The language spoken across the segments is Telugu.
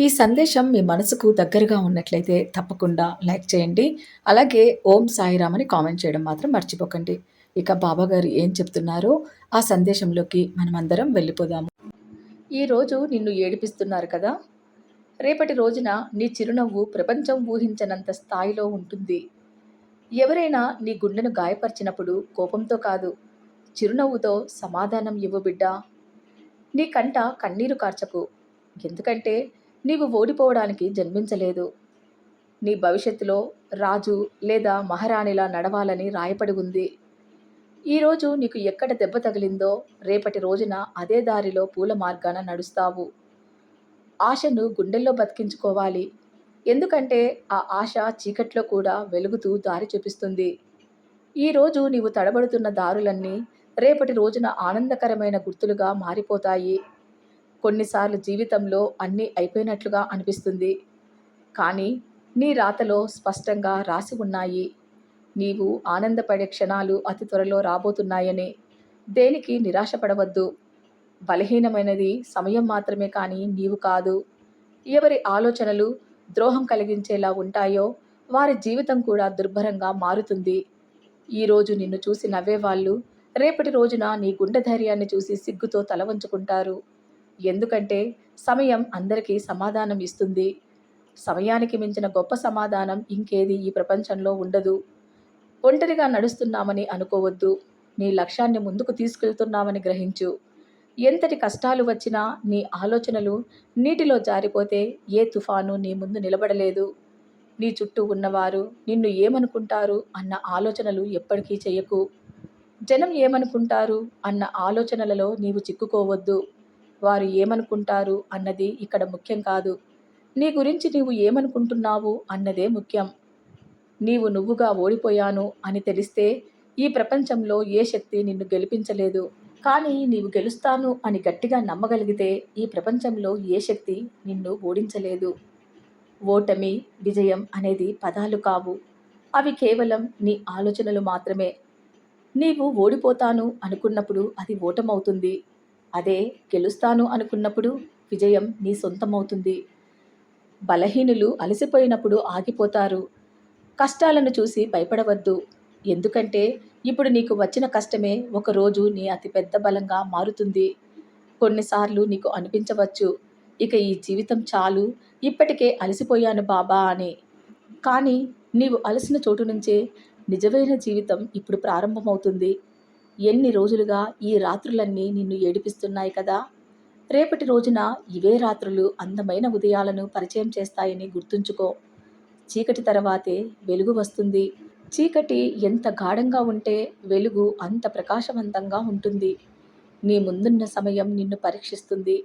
ఈ సందేశం మీ మనసుకు దగ్గరగా ఉన్నట్లయితే తప్పకుండా లైక్ చేయండి. అలాగే ఓం సాయిరామ్ అని కామెంట్ చేయడం మాత్రం మర్చిపోకండి. ఇక బాబాగారు ఏం చెప్తున్నారో ఆ సందేశంలోకి మనమందరం వెళ్ళిపోదాము. ఈరోజు నిన్ను ఏడిపిస్తున్నారు కదా? రేపటి రోజున నీ చిరునవ్వు ప్రపంచం ఊహించనంత స్థాయిలో ఉంటుంది. ఎవరైనా నీ గుండెను గాయపరిచినప్పుడు కోపంతో కాదు చిరునవ్వుతో సమాధానం ఇవ్వు బిడ్డా. నీ కంట కన్నీరు కార్చకు. ఎందుకంటే నీవు ఓడిపోవడానికి జన్మించలేదు. నీ భవిష్యత్తులో రాజు లేదా మహారాణిలా నడవాలని రాయపడి ఉంది. ఈరోజు నీకు ఎక్కడ దెబ్బ తగిలిందో రేపటి రోజున అదే దారిలో పూల మార్గాన నడుస్తావు. ఆశను గుండెల్లో బతికించుకోవాలి. ఎందుకంటే ఆ ఆశ చీకట్లో కూడా వెలుగుతూ దారి చూపిస్తుంది. ఈరోజు నీవు తడబడుతున్న దారులన్నీ రేపటి రోజున ఆనందకరమైన గుర్తులుగా మారిపోతాయి. కొన్నిసార్లు జీవితంలో అన్నీ అయిపోయినట్లుగా అనిపిస్తుంది. కానీ నీ రాతలో స్పష్టంగా రాసి ఉన్నాయి. నీవు ఆనందపడే క్షణాలు అతి త్వరలో రాబోతున్నాయని. దేనికి నిరాశపడవద్దు. బలహీనమైనది సమయం మాత్రమే కానీ నీవు కాదు. ఎవరి ఆలోచనలు ద్రోహం కలిగించేలా ఉంటాయో వారి జీవితం కూడా దుర్భరంగా మారుతుంది. ఈరోజు నిన్ను చూసి నవ్వేవాళ్ళు రేపటి రోజున నీ గుండె ధైర్యాన్ని చూసి సిగ్గుతో తల వంచుకుంటారు. ఎందుకంటే సమయం అందరికీ సమాధానం ఇస్తుంది. సమయానికి మించిన గొప్ప సమాధానం ఇంకేది ఈ ప్రపంచంలో ఉండదు. ఒంటరిగా నడుస్తున్నామని అనుకోవద్దు. నీ లక్ష్యాన్ని ముందుకు తీసుకెళ్తున్నామని గ్రహించు. ఎంతటి కష్టాలు వచ్చినా నీ ఆలోచనలు నీటిలో జారిపోతే ఏ తుఫాను నీ ముందు నిలబడలేదు. నీ చుట్టూ ఉన్నవారు నిన్ను ఏమనుకుంటారు అన్న ఆలోచనలు ఎప్పటికీ చేయకు. జనం ఏమనుకుంటారు అన్న ఆలోచనలలో నీవు చిక్కుకోవద్దు. వారు ఏమనుకుంటారు అన్నది ఇక్కడ ముఖ్యం కాదు. నీ గురించి నీవు ఏమనుకుంటున్నావు అన్నదే ముఖ్యం. నీవు నువ్వుగా ఓడిపోయాను అని తెలిస్తే ఈ ప్రపంచంలో ఏ శక్తి నిన్ను గెలిపించలేదు. కానీ నీవు గెలుస్తాను అని గట్టిగా నమ్మగలిగితే ఈ ప్రపంచంలో ఏ శక్తి నిన్ను ఓడించలేదు. ఓటమి విజయం అనేది పదాలు కావు. అవి కేవలం నీ ఆలోచనలు మాత్రమే. నీవు ఓడిపోతాను అనుకున్నప్పుడు అది ఓటమవుతుంది. అదే గెలుస్తాను అనుకున్నప్పుడు విజయం నీ సొంతమవుతుంది. బలహీనులు అలసిపోయినప్పుడు ఆగిపోతారు. కష్టాలను చూసి భయపడవద్దు. ఎందుకంటే ఇప్పుడు నీకు వచ్చిన కష్టమే ఒకరోజు నీ అతిపెద్ద బలంగా మారుతుంది. కొన్నిసార్లు నీకు అనిపించవచ్చు ఇక ఈ జీవితం చాలు ఇప్పటికే అలసిపోయాను బాబా అని. కానీ నీవు అలసిన చోటు నుంచే నిజమైన జీవితం ఇప్పుడు ప్రారంభమవుతుంది. ఎన్ని రోజులుగా ఈ రాత్రులన్నీ నిన్ను ఏడిపిస్తున్నాయి కదా? రేపటి రోజున ఇవే రాత్రులు అందమైన ఉదయాలను పరిచయం చేస్తాయని గుర్తుంచుకో. చీకటి తర్వాతే వెలుగు వస్తుంది. చీకటి ఎంత గాఢంగా ఉంటే వెలుగు అంత ప్రకాశవంతంగా ఉంటుంది. నీ ముందున్న సమయం నిన్ను పరీక్షిస్తుంది.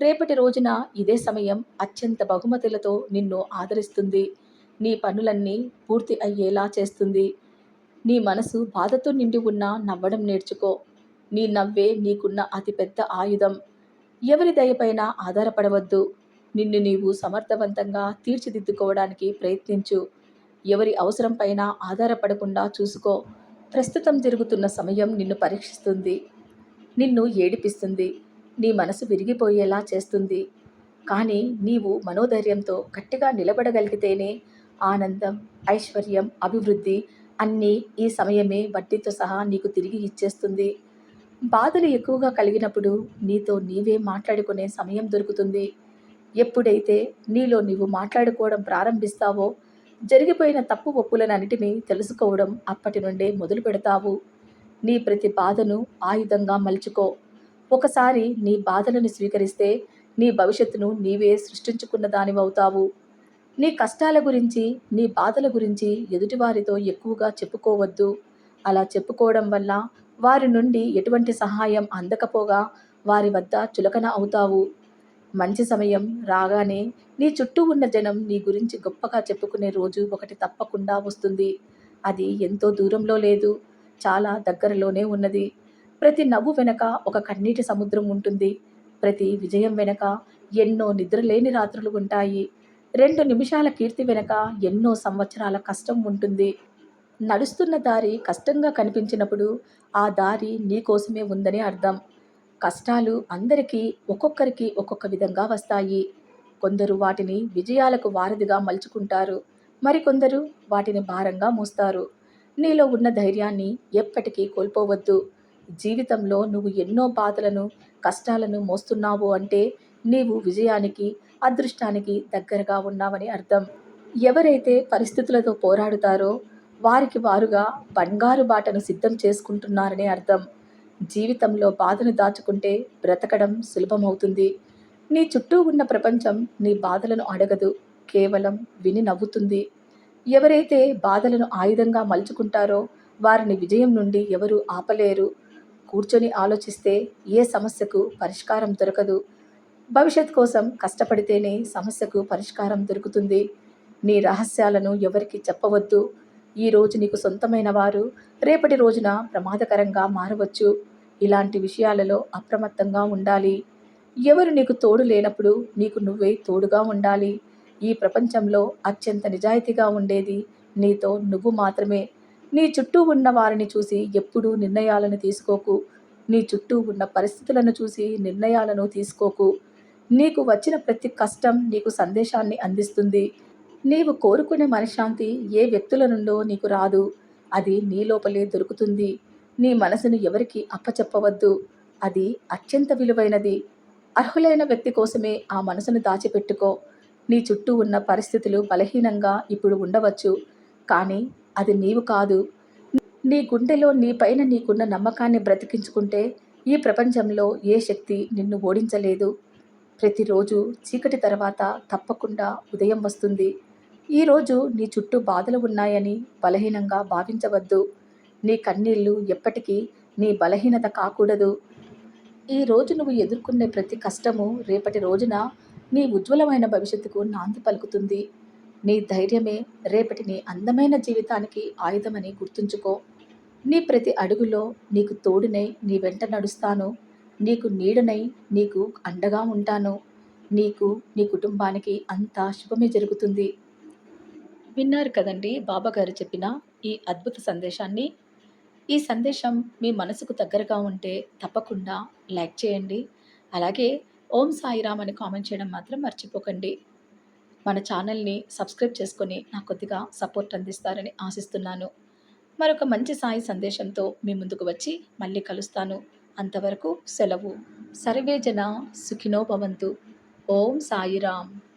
రేపటి రోజున ఇదే సమయం అత్యంత బహుమతులతో నిన్ను ఆదరిస్తుంది. నీ పనులన్నీ పూర్తి అయ్యేలా చేస్తుంది. నీ మనసు బాధతో నిండి ఉన్నా నవ్వడం నేర్చుకో. నీ నవ్వే నీకున్న అతిపెద్ద ఆయుధం. ఎవరి దయపైన ఆధారపడవద్దు. నిన్ను నీవు సమర్థవంతంగా తీర్చిదిద్దుకోవడానికి ప్రయత్నించు. ఎవరి అవసరం పైన ఆధారపడకుండా చూసుకో. ప్రస్తుతం జరుగుతున్న సమయం నిన్ను పరీక్షిస్తుంది. నిన్ను ఏడిపిస్తుంది. నీ మనసు విరిగిపోయేలా చేస్తుంది. కానీ నీవు మనోధైర్యంతో గట్టిగా నిలబడగలిగితేనే ఆనందం ఐశ్వర్యం అభివృద్ధి అన్నీ ఈ సమయమే వడ్డీతో సహా నీకు తిరిగి ఇచ్చేస్తుంది. బాధలు ఎక్కువగా కలిగినప్పుడు నీతో నీవే మాట్లాడుకునే సమయం దొరుకుతుంది. ఎప్పుడైతే నీలో నీవు మాట్లాడుకోవడం ప్రారంభిస్తావో జరిగిపోయిన తప్పు ఒప్పులనన్నిటినీ తెలుసుకోవడం అప్పటి నుండే మొదలు పెడతావు. నీ ప్రతి బాధను ఆయుధంగా మలుచుకో. ఒకసారి నీ బాధలను స్వీకరిస్తే నీ భవిష్యత్తును నీవే సృష్టించుకున్న దానివవుతావు. నీ కష్టాల గురించి నీ బాధల గురించి ఎదుటివారితో ఎక్కువగా చెప్పుకోవద్దు. అలా చెప్పుకోవడం వల్ల వారి నుండి ఎటువంటి సహాయం అందకపోగా వారి వద్ద చులకన అవుతావు. మంచి సమయం రాగానే నీ చుట్టూ ఉన్న జనం నీ గురించి గొప్పగా చెప్పుకునే రోజు ఒకటి తప్పకుండా వస్తుంది. అది ఎంతో దూరంలో లేదు చాలా దగ్గరలోనే ఉన్నది. ప్రతి నవ్వు వెనక ఒక కన్నీటి సముద్రం ఉంటుంది. ప్రతి విజయం వెనక ఎన్నో నిద్రలేని రాత్రులు ఉంటాయి. రెండు నిమిషాల కీర్తి వెనక ఎన్నో సంవత్సరాల కష్టం ఉంటుంది. నడుస్తున్న దారి కష్టంగా కనిపించినప్పుడు ఆ దారి నీ కోసమే ఉందని అర్థం. కష్టాలు అందరికీ ఒక్కొక్కరికి ఒక్కొక్క విధంగా వస్తాయి. కొందరు వాటిని విజయాలకు వారధిగా మలుచుకుంటారు. మరికొందరు వాటిని భారంగా మోస్తారు. నీలో ఉన్న ధైర్యాన్ని ఎప్పటికీ కోల్పోవద్దు. జీవితంలో నువ్వు ఎన్నో బాధలను కష్టాలను మోస్తున్నావు అంటే నీవు విజయానికి అదృష్టానికి దగ్గరగా ఉన్నావని అర్థం. ఎవరైతే పరిస్థితులతో పోరాడుతారో వారికి వారుగా బంగారు బాటను సిద్ధం చేసుకుంటున్నారని అర్థం. జీవితంలో బాధను దాచుకుంటే బ్రతకడం సులభమవుతుంది. నీ చుట్టూ ఉన్న ప్రపంచం నీ బాధలను అడగదు కేవలం విని నవ్వుతుంది. ఎవరైతే బాధలను ఆయుధంగా మలుచుకుంటారో వారిని విజయం నుండి ఎవరు ఆపలేరు. కూర్చొని ఆలోచిస్తే ఏ సమస్యకు పరిష్కారం దొరకదు. భవిష్యత్ కోసం కష్టపడితేనే సమస్యకు పరిష్కారం దొరుకుతుంది. నీ రహస్యాలను ఎవరికి చెప్పవద్దు. ఈ రోజు నీకు సొంతమైన వారు రేపటి రోజున ప్రమాదకరంగా మారవచ్చు. ఇలాంటి విషయాలలో అప్రమత్తంగా ఉండాలి. ఎవరు నీకు తోడు లేనప్పుడు నీకు నువ్వే తోడుగా ఉండాలి. ఈ ప్రపంచంలో అత్యంత నిజాయితీగా ఉండేది నీతో నువ్వు మాత్రమే. నీ చుట్టూ ఉన్న వారిని చూసి ఎప్పుడూ నిర్ణయాలను తీసుకోకు. నీ చుట్టూ ఉన్న పరిస్థితులను చూసి నిర్ణయాలను తీసుకోకు. నీకు వచ్చిన ప్రతి కష్టం నీకు సందేశాన్ని అందిస్తుంది. నీవు కోరుకునే మనశ్శాంతి ఏ వ్యక్తుల నుండో నీకు రాదు. అది నీ లోపలే దొరుకుతుంది. నీ మనసును ఎవరికి అప్పచెప్పవద్దు. అది అత్యంత విలువైనది. అర్హులైన వ్యక్తి కోసమే ఆ మనసును దాచిపెట్టుకో. నీ చుట్టూ ఉన్న పరిస్థితులు బలహీనంగా ఇప్పుడు ఉండవచ్చు. కానీ అది నీవు కాదు. నీ గుండెలో నీ పైన నీకున్న నమ్మకాన్ని బ్రతికించుకుంటే ఈ ప్రపంచంలో ఏ శక్తి నిన్ను ఓడించలేదు. ప్రతిరోజు చీకటి తర్వాత తప్పకుండా ఉదయం వస్తుంది. ఈరోజు నీ చుట్టూ బాధలు ఉన్నాయని బలహీనంగా భావించవద్దు. నీ కన్నీళ్ళు ఎప్పటికీ నీ బలహీనత కాకూడదు. ఈ రోజు నువ్వు ఎదుర్కొనే ప్రతి కష్టము రేపటి రోజున నీ ఉజ్వలమైన భవిష్యత్తుకు నాంది పలుకుతుంది. నీ ధైర్యమే రేపటి నీ అందమైన జీవితానికి ఆయుధమని గుర్తుంచుకో. నీ ప్రతి అడుగులో నీకు తోడునై నీ వెంట నడుస్తాను. నీకు నీడనై నీకు అండగా ఉంటాను. నీకు నీ కుటుంబానికి అంతా శుభమే జరుగుతుంది. విన్నారు కదండి బాబా గారు చెప్పిన ఈ అద్భుత సందేశాన్ని. ఈ సందేశం మీ మనసుకు దగ్గరగా ఉంటే తప్పకుండా లైక్ చేయండి. అలాగే ఓం సాయిరామ్ అని కామెంట్ చేయడం మాత్రం మర్చిపోకండి. మన ఛానల్ని సబ్స్క్రైబ్ చేసుకొని నాకు కొద్దిగా సపోర్ట్ అందిస్తారని ఆశిస్తున్నాను. మరొక మంచి సాయి సందేశంతో మీ ముందుకు వచ్చి మళ్ళీ కలుస్తాను. అంతవరకు సెలవు. సర్వే జన సుఖినో భవంతు. ఓం సాయిరామ్.